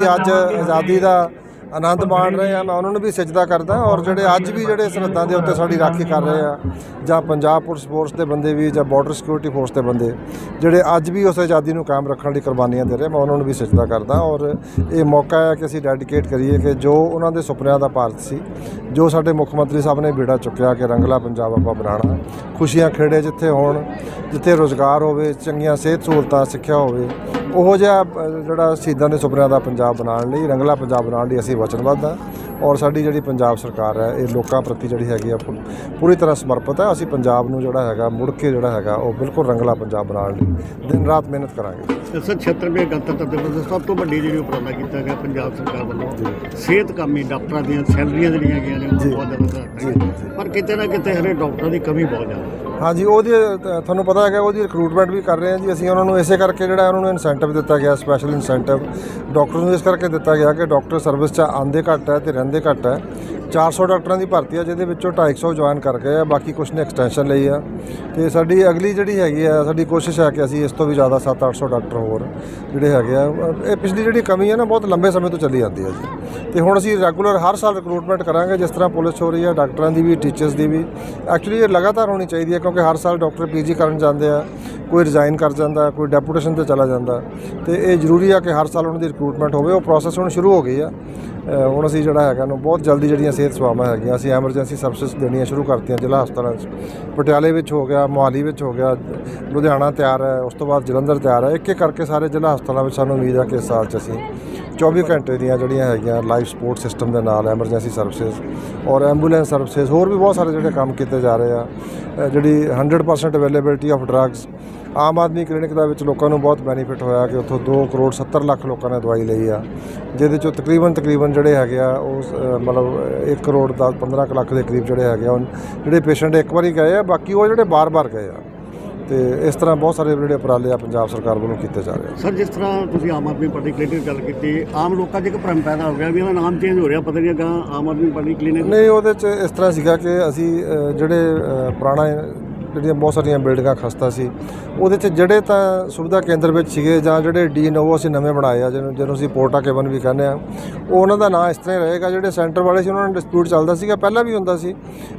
ਅੱਜ ਆਜ਼ਾਦੀ ਦਾ ਆਨੰਦ ਮਾਣ ਰਹੇ ਆ ਮੈਂ ਉਹਨਾਂ ਨੂੰ ਵੀ ਸਜਦਾ ਕਰਦਾ ਔਰ ਜਿਹੜੇ ਅੱਜ ਵੀ ਜਿਹੜੇ ਸਰਹੱਦਾਂ ਦੇ ਉੱਤੇ ਸਾਡੀ ਰਾਖੀ ਕਰ ਰਹੇ ਆ ਜਾਂ ਪੰਜਾਬ ਪੁਲਿਸ ਫੋਰਸ ਦੇ ਬੰਦੇ ਵੀ ਜਾਂ ਬਾਰਡਰ ਸਿਕਿਉਰਿਟੀ ਫੋਰਸ ਦੇ ਬੰਦੇ ਜਿਹੜੇ ਅੱਜ ਵੀ ਉਸ ਆਜ਼ਾਦੀ ਨੂੰ ਕਾਇਮ ਰੱਖਣ ਲਈ ਕੁਰਬਾਨੀਆਂ ਦੇ ਰਹੇ ਮੈਂ ਉਹਨਾਂ ਨੂੰ ਵੀ ਸਜਦਾ ਕਰਦਾ ਔਰ ਇਹ ਮੌਕਾ ਹੈ ਕਿ ਅਸੀਂ ਡੈਡੀਕੇਟ ਕਰੀਏ ਕਿ ਜੋ ਉਹਨਾਂ ਦੇ ਸੁਪਨਿਆਂ ਦਾ ਭਾਰਤ ਸੀ ਜੋ ਸਾਡੇ ਮੁੱਖ ਮੰਤਰੀ ਸਾਹਿਬ ਨੇ ਬੇੜਾ ਚੁੱਕਿਆ ਕਿ ਰੰਗਲਾ ਪੰਜਾਬ ਆਪਾਂ ਬਣਾਉਣਾ ਖੁਸ਼ੀਆਂ ਖੇੜੇ ਜਿੱਥੇ ਹੋਣ ਜਿੱਥੇ ਰੋਜ਼ਗਾਰ ਹੋਵੇ ਚੰਗੀਆਂ ਸਿਹਤ ਸਹੂਲਤਾਂ ਸਿੱਖਿਆ ਹੋਵੇ ਉਹੋ ਜਿਹਾ ਅ, ਜਿਹੜਾ ਸ਼ਹੀਦਾਂ ਦੇ ਸੁਪਨਿਆਂ ਦਾ ਪੰਜਾਬ ਬਣਾਉਣ ਲਈ ਰੰਗਲਾ ਪੰਜਾਬ ਬਣਾਉਣ ਲਈ ਅਸੀਂ ਵਚਨਬੱਧ ਹਾਂ ਔਰ ਸਾਡੀ ਜਿਹੜੀ ਪੰਜਾਬ ਸਰਕਾਰ ਹੈ ਇਹ ਲੋਕਾਂ ਪ੍ਰਤੀ ਜਿਹੜੀ ਹੈਗੀ ਆ ਪੂ- ਪੂਰੀ ਤਰ੍ਹਾਂ ਸਮਰਪਿਤ ਹੈ। ਅਸੀਂ ਪੰਜਾਬ ਨੂੰ ਜਿਹੜਾ ਹੈਗਾ ਮੁੜ ਕੇ ਜਿਹੜਾ ਹੈਗਾ ਉਹ ਬਿਲਕੁਲ ਰੰਗਲਾ ਪੰਜਾਬ ਬਣਾਉਣ ਲਈ। ਦਿਨ ਰਾਤ ਮਿਹਨਤ ਕਰਾਂਗੇ। ਸਰ 76ਵੇਂ ਗਣਤੰਤਰ ਦਿਵਸ ਦਾ ਸਭ ਤੋਂ ਵੱਡੀ ਜਿਹੜੀ ਉਪਰਾਲਾ ਕੀਤਾ ਗਿਆ ਪੰਜਾਬ ਸਰਕਾਰ ਵੱਲੋਂ ਸਿਹਤ ਕਾਮੀ ਡਾਕਟਰਾਂ ਦੀਆਂ ਸੈਲਰੀਆਂ ਜਿਹੜੀਆਂ ਹੈਗੀਆਂ ਨੇ ਉਹ ਬਹੁਤ ਜ਼ਿਆਦਾ ਘੱਟ ਹੈ ਪਰ ਕਿਤੇ ਨਾ ਕਿਤੇ ਹਰੇ ਡਾਕਟਰਾਂ ਦੀ ਕਮੀ ਬਹੁਤ ਜ਼ਿਆਦਾ। ਹੈ ਹਾਂਜੀ ਉਹਦੀ ਅ, ਤੁਹਾਨੂੰ ਪਤਾ ਹੈਗਾ ਉਹਦੀ ਰਿਕਰੂਟਮੈਂਟ ਵੀ ਕਰ ਰਹੇ ਹਾਂ ਜੀ। ਅਸੀਂ ਉਹਨਾਂ ਨੂੰ ਇਸੇ ਕਰਕੇ ਜਿਹੜਾ ਉਹਨਾਂ ਨੂੰ ਇਨਸੈਂਟਿਵ ਦਿੱਤਾ ਗਿਆ ਸਪੈਸ਼ਲ ਇਨਸੈਂਟਿਵ ਡਾਕਟਰ ਨੂੰ ਇਸ ਕਰਕੇ ਦਿੱਤਾ ਗਿਆ ਕਿ ਡਾਕਟਰ ਸਰਵਿਸ 'ਚ ਆਂਦੇ ਘੱਟ ਹੈ ਤੇ ਰਹਿੰਦੇ ਘੱਟ ਹੈ। 400 ਡਾਕਟਰਾਂ ਦੀ ਭਰਤੀ ਹੈ ਜਿਹਦੇ ਵਿੱਚੋਂ 250 ਜੁਆਇਨ ਕਰ ਗਏ ਆ ਬਾਕੀ ਕੁਝ ਨੇ ਐਕਸਟੈਂਸ਼ਨ ਲਈ ਆ। ਤੇ ਸਾਡੀ ਅਗਲੀ ਜਿਹੜੀ ਹੈਗੀ ਆ ਸਾਡੀ ਕੋਸ਼ਿਸ਼ ਹੈ ਕਿ ਅਸੀਂ ਇਸ ਤੋਂ ਵੀ ਜ਼ਿਆਦਾ 7-800 ਡਾਕਟਰ ਹੋਰ ਜਿਹੜੇ ਹੈਗੇ ਆ ਇਹ ਪਿਛਲੀ ਜਿਹੜੀ ਕਮੀ ਹੈ ਨਾ ਬਹੁਤ ਲੰਬੇ ਸਮੇਂ ਤੋਂ ਚੱਲੀ ਜਾਂਦੀ ਹੈ ਜੀ। ਤੇ ਹੁਣ ਅਸੀਂ ਰੈਗੂਲਰ ਹਰ ਸਾਲ ਰਿਕਰੂਟਮੈਂਟ ਕਰਾਂਗੇ, ਜਿਸ ਤਰ੍ਹਾਂ ਪੁਲਿਸ ਹੋ ਰਹੀ ਹੈ, ਡਾਕਟਰਾਂ ਦੀ ਵੀ ਟੀਚਰਸ ਦੀ ਵੀ। ਐਕਚੁਅਲੀ ਇਹ ਲਗਾਤਾਰ ਹੋਣੀ ਚਾਹੀਦੀ ਹੈ, ਕਿਉਂਕਿ ਹਰ ਸਾਲ ਡਾਕਟਰ ਪੀਜੀ ਕਰਨ ਜਾਂਦੇ ਆ, ਕੋਈ ਰਿਜ਼ਾਈਨ ਕਰ ਜਾਂਦਾ, ਕੋਈ ਡੈਪੂਟੇਸ਼ਨ ਤੇ ਚਲਾ ਜਾਂਦਾ। ਤੇ ਇਹ ਜ਼ਰੂਰੀ ਆ ਕਿ ਹਰ ਸਾਲ ਉਹਨਾਂ ਦੀ ਰਿਕਰੂਟਮੈਂਟ ਹੋਵੇ, ਉਹ ਪ੍ਰੋਸੈਸ ਹੁਣ ਸ਼ੁਰੂ ਹੋ ਗਈ ਆ। ਹੁਣ ਅਸੀਂ ਜਿਹੜਾ ਹੈਗਾ ਨੂੰ, ਬਹੁਤ ਜਲਦੀ ਜਿਹੜੀਆਂ ਸਿਹਤ ਸੇਵਾਵਾਂ ਹੈਗੀਆਂ, ਅਸੀਂ ਐਮਰਜੈਂਸੀ ਸਰਵਿਸ ਦੇਣੀਆਂ ਸ਼ੁਰੂ ਕਰਤੀਆਂ ਜ਼ਿਲ੍ਹਾ ਹਸਪਤਾਲਾਂ 'ਚ ਪਟਿਆਲੇ ਵਿੱਚ ਹੋ ਗਿਆ, ਮੋਹਾਲੀ ਵਿੱਚ ਹੋ ਗਿਆ, ਲੁਧਿਆਣਾ ਤਿਆਰ ਹੈ, ਉਸ ਤੋਂ ਬਾਅਦ ਜਲੰਧਰ ਤਿਆਰ ਹੈ। ਇੱਕ ਇੱਕ ਕਰਕੇ ਸਾਰੇ ਜ਼ਿਲ੍ਹਾ ਹਸਪਤਾਲਾਂ ਵਿੱਚ ਸਾਨੂੰ ਉਮੀਦ ਆ ਕਿ ਇਸ ਸਾਲ 'ਚ ਅਸੀਂ 24 ਘੰਟੇ ਦੀਆਂ ਜਿਹੜੀਆਂ ਹੈਗੀਆਂ ਲਾਈਫ ਸਪੋਰਟ ਸਿਸਟਮ ਦੇ ਨਾਲ ਐਮਰਜੈਂਸੀ ਸਰਵਿਸਿਜ਼ ਔਰ ਐਂਬੂਲੈਂਸ ਸਰਵਿਸਿਜ਼ ਹੋਰ ਵੀ ਬਹੁਤ ਸਾਰੇ ਜਿਹੜੇ ਕੰਮ ਕੀਤੇ ਜਾ ਰਹੇ ਆ। ਜਿਹੜੀ 100% availability of drugs Aam Aadmi clinic ਦਾ ਵਿੱਚ ਲੋਕਾਂ ਨੂੰ ਬਹੁਤ ਬੈਨੀਫਿਟ ਹੋਇਆ ਕਿ ਉੱਥੋਂ 2 ਕਰੋੜ 70 ਲੱਖ ਲੋਕਾਂ ਨੇ ਦਵਾਈ ਲਈ ਆ। ਜਿਹਦੇ ਚੋਂ ਤਕਰੀਬਨ ਤਕਰੀਬਨ ਜਿਹੜੇ ਹੈਗੇ ਆ, ਉਹ ਮਤਲਬ 1 ਕਰੋੜ ਦਾ 15 ਕੁ ਲੱਖ ਦੇ ਕਰੀਬ ਜਿਹੜੇ ਹੈਗੇ ਆ ਜਿਹੜੇ ਪੇਸ਼ੈਂਟ ਇੱਕ ਵਾਰੀ ਗਏ ਆ, ਬਾਕੀ ਉਹ ਜਿਹੜੇ ਬਾਰ-ਬਾਰ ਗਏ ਆ। ਤੇ ਇਸ ਤਰ੍ਹਾਂ ਬਹੁਤ ਸਾਰੇ ਜਿਹੜੇ ਉਪਰਾਲੇ ਆ ਪੰਜਾਬ ਸਰਕਾਰ ਵੱਲੋਂ ਕੀਤੇ ਜਾ ਰਹੇ ਆ। ਸਰ ਜਿਸ ਤਰ੍ਹਾਂ ਤੁਸੀਂ ਆਮ ਆਦਮੀ ਪਾਰਟੀ ਕਲੀਨਿਕ ਗੱਲ ਕੀਤੀ ਆਮ ਲੋਕਾਂ 'ਚ ਇੱਕ ਭਰਮ ਪੈਦਾ ਹੋ ਗਿਆ ਵੀ ਇਹਦਾ ਨਾਮ ਚੇਂਜ ਹੋ ਰਿਹਾ ਪਤਾ ਨਹੀਂ ਅੱਗਾ ਆਮ ਆਦਮੀ ਪਾਰਟੀ ਕਲੀਨਿਕ ਨਹੀਂ ਉਹਦੇ ਚ ਇਸ ਤਰ੍ਹਾਂ ਸੀਗਾ ਕਿ ਅਸੀਂ ਜਿਹੜੇ ਪੁਰਾਣਾ ਜਿਹੜੀਆਂ ਬਹੁਤ ਸਾਰੀਆਂ ਬਿਲਡਿੰਗਾਂ ਖਸਤਾ ਸੀ। ਉਹਦੇ ਚ ਜਿਹੜੇ ਤਾਂ ਸੁਵਿਧਾ ਕੇਂਦਰ ਵਿੱਚ ਸੀਗੇ ਜਾਂ ਜਿਹੜੇ ਡੀ ਨੋਵੋ ਅਸੀਂ ਨਵੇਂ ਬਣਾਏ ਆ, ਜਿਹਨੂੰ ਜਿਹਨੂੰ ਅਸੀਂ ਪੋਰਟਾ ਕੇਵਨ ਵੀ ਕਹਿੰਦੇ ਆ, ਉਹ ਉਹਨਾਂ ਦਾ ਨਾਂ ਇਸ ਤਰ੍ਹਾਂ ਹੀ ਰਹੇਗਾ, ਜਿਹੜੇ ਸੈਂਟਰ ਵਾਲੇ ਸੀ, ਉਹਨਾਂ ਨਾਲ ਡਿਸਪਿਊਟ ਚੱਲਦਾ ਸੀਗਾ। ਪਹਿਲਾਂ ਵੀ ਹੁੰਦਾ ਸੀ।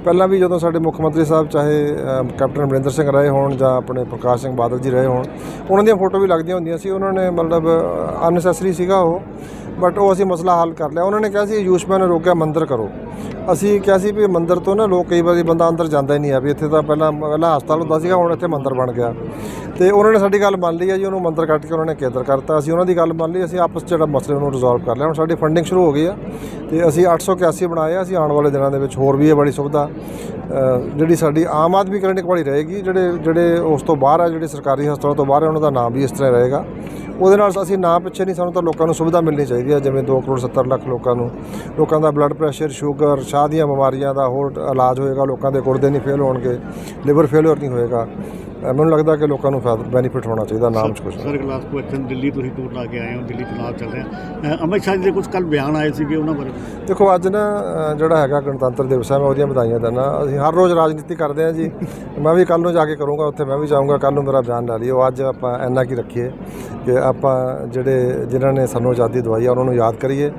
ਪਹਿਲਾਂ ਵੀ ਜਦੋਂ ਸਾਡੇ ਮੁੱਖ ਮੰਤਰੀ ਸਾਹਿਬ ਚਾਹੇ ਕੈਪਟਨ ਅਮਰਿੰਦਰ ਸਿੰਘ ਰਹੇ ਹੋਣ ਜਾਂ ਆਪਣੇ ਪ੍ਰਕਾਸ਼ ਸਿੰਘ ਬਾਦਲ ਜੀ ਰਹੇ ਹੋਣ, ਉਹਨਾਂ ਦੀਆਂ ਫੋਟੋ ਵੀ ਲੱਗਦੀਆਂ ਹੁੰਦੀਆਂ ਸੀ। ਉਹਨਾਂ ਨੇ ਮਤਲਬ ਅਨਨੈਸੈਸਰੀ ਸੀਗਾ ਉਹ। ਬਟ ਉਹ ਅਸੀਂ ਮਸਲਾ ਹੱਲ ਕਰ ਲਿਆ। ਉਹਨਾਂ ਨੇ ਕਿਹਾ ਸੀ ਯੂਸ਼ਮੈਨ ਨੇ ਰੋਕਿਆ, ਮੰਦਰ ਕਰੋ। ਅਸੀਂ ਕਿਹਾ ਸੀ ਵੀ ਮੰਦਰ ਤੋਂ ਨਾ ਲੋਕ ਕਈ ਵਾਰੀ ਬੰਦਾ ਅੰਦਰ ਜਾਂਦਾ ਹੀ ਨਹੀਂ ਆ ਵੀ ਇੱਥੇ ਤਾਂ ਪਹਿਲਾਂ ਪਹਿਲਾਂ ਹਸਪਤਾਲ ਹੁੰਦਾ ਸੀਗਾ, ਹੁਣ ਇੱਥੇ ਮੰਦਰ ਬਣ ਗਿਆ। ਤੇ ਉਹਨਾਂ ਨੇ ਸਾਡੀ ਗੱਲ ਮੰਨ ਲਈ ਆ ਜੀ, ਉਹਨੂੰ ਮੰਦਰ ਕੱਟ ਕੇ ਉਹਨਾਂ ਨੇ ਕੇਂਦਰ ਕਰਤਾ। ਅਸੀਂ ਉਹਨਾਂ ਦੀ ਗੱਲ ਮੰਨ ਲਈ, ਅਸੀਂ ਆਪਸ 'ਚ ਜਿਹੜਾ ਮਸਲੇ ਨੂੰ ਰਿਜ਼ੋਲਵ ਕਰ ਲਿਆ। ਹੁਣ ਸਾਡੀ ਫੰਡਿੰਗ ਸ਼ੁਰੂ ਹੋ ਗਈ ਆ। ਤੇ ਅਸੀਂ 881 ਬਣਾਏ ਆ। ਅਸੀਂ ਆਉਣ ਵਾਲੇ ਦਿਨਾਂ ਦੇ ਵਿੱਚ ਹੋਰ ਵੀ ਇਹ ਬੜੀ ਸੁਵਿਧਾ ਜਿਹੜੀ ਸਾਡੀ ਆਮ ਆਦਮੀ ਕਲੀਨਿਕ ਵਾਲੀ ਰਹੇਗੀ, ਜਿਹੜੇ ਜਿਹੜੇ ਉਸ ਤੋਂ ਬਾਹਰ ਆ, ਜਿਹੜੇ ਸਰਕਾਰੀ ਹਸਪਤਾਲਾਂ ਤੋਂ ਬਾਹਰ ਆ, ਉਹਨਾਂ ਦਾ ਨਾਮ ਵੀ ਇਸ ਤਰ੍ਹਾਂ ਰਹੇਗਾ। ਉਹਦੇ ਨਾਲ ਅਸੀਂ ਨਾ ਪਿੱਛੇ ਨਹੀਂ, ਸਾਨੂੰ ਤਾਂ ਲੋਕਾਂ ਨੂੰ ਸੁਵਿਧਾ ਮਿਲਣੀ ਚਾਹੀਦੀ ਹੈ ਜਿਵੇਂ 2 ਕਰੋੜ 70 ਲੱਖ ਲੋਕਾਂ ਨੂੰ। ਲੋਕਾਂ ਦਾ ਬਲੱਡ ਪ੍ਰੈਸ਼ਰ ਸ਼ੂਗਰ ਸਾਹ ਦੀਆਂ ਬਿਮਾਰੀਆਂ ਦਾ ਹੋਰ ਇਲਾਜ ਹੋਏਗਾ, ਲੋਕਾਂ ਦੇ ਗੁਰਦੇ ਨਹੀਂ ਫੇਲ ਹੋਣਗੇ ਲਿਵਰ ਫੇਲਿਅਰ ਨਹੀਂ ਹੋਏਗਾ। ਮੈਨੂੰ ਲੱਗਦਾ ਕਿ ਲੋਕਾਂ ਨੂੰ ਫਾਇਦਾ ਬੈਨੀਫਿਟ ਹੋਣਾ ਚਾਹੀਦਾ ਨਾਮ 'ਚ ਕੁਝ ਸਰ ਕਲਾਸ ਕੁਐਸਚਨ ਦਿੱਲੀ ਤੁਸੀਂ ਟੂਰ ਲਾ ਕੇ ਆਏ ਹੋ ਦਿੱਲੀ ਚੁਣਾਵ ਚੱਲ ਰਿਹਾ ਅਮਿਤ ਸ਼ਾਹ ਜੀ ਦੇ ਕੁਝ ਕੱਲ ਬਿਆਨ ਆਏ ਸੀਗੇ ਉਹਨਾਂ ਬਾਰੇ। ਦੇਖੋ ਅੱਜ ਨਾ ਜਿਹੜਾ ਹੈਗਾ ਗਣਤੰਤਰ ਦਿਵਸ ਹੈ ਮੈਂ ਉਹਦੀਆਂ ਵਧਾਈਆਂ ਦਿੰਦਾ। ਅਸੀਂ ਹਰ ਰੋਜ਼ ਰਾਜਨੀਤੀ ਕਰਦੇ ਹਾਂ ਜੀ। ਮੈਂ ਵੀ ਕੱਲ ਨੂੰ ਜਾ ਕੇ ਕਰੂੰਗਾ ਉੱਥੇ ਮੈਂ ਵੀ ਜਾਊਂਗਾ। ਕੱਲ ਨੂੰ ਮੇਰਾ ਬਿਆਨ ਲੈ ਲਿਓ। ਅੱਜ ਆਪਾਂ ਇੰਨਾ ਕੀ ਰੱਖੀਏ ਕਿ ਆਪਾਂ ਜਿਹੜੇ ਜਿਨ੍ਹਾਂ ਨੇ ਸਾਨੂੰ ਆਜ਼ਾਦੀ ਦਵਾਈ ਆ ਉਹਨਾਂ ਨੂੰ ਯਾਦ ਕਰੀਏ।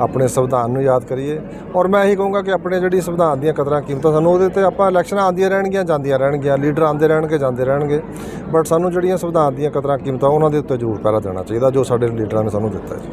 ਆਪਣੇ ਸੰਵਿਧਾਨ ਨੂੰ ਯਾਦ ਕਰੀਏ। ਔਰ ਮੈਂ ਇਹੀ ਕਹੂੰਗਾ ਕਿ ਆਪਣੇ ਜਿਹੜੀ ਸੰਵਿਧਾਨ ਦੀਆਂ ਕਦਰਾਂ ਕੀਮਤਾਂ ਸਾਨੂੰ ਉਹਦੇ ਤੇ ਆਪਾਂ ਇਲੈਕਸ਼ਨਾਂ ਆਉਂਦੀਆਂ ਰਹਿਣਗੀਆਂ, ਜਾਂਦੀਆਂ ਰਹਿਣਗੀਆਂ, ਲੀਡਰ ਆਉਂਦੇ ਰਹਿਣਗੇ, ਜਾਂਦੇ ਰਹਿਣਗੇ। ਬਟ ਸਾਨੂੰ ਜਿਹੜੀਆਂ ਸੰਵਿਧਾਨ ਦੀਆਂ ਕਦਰਾਂ ਕੀਮਤਾਂ ਉਹਨਾਂ ਦੇ ਉੱਤੇ ਜ਼ਰੂਰ ਪਹਿਰਾ ਦੇਣਾ ਚਾਹੀਦਾ, ਜੋ ਸਾਡੇ ਲੀਡਰਾਂ ਨੇ ਸਾਨੂੰ ਦਿੱਤਾ ਜੀ।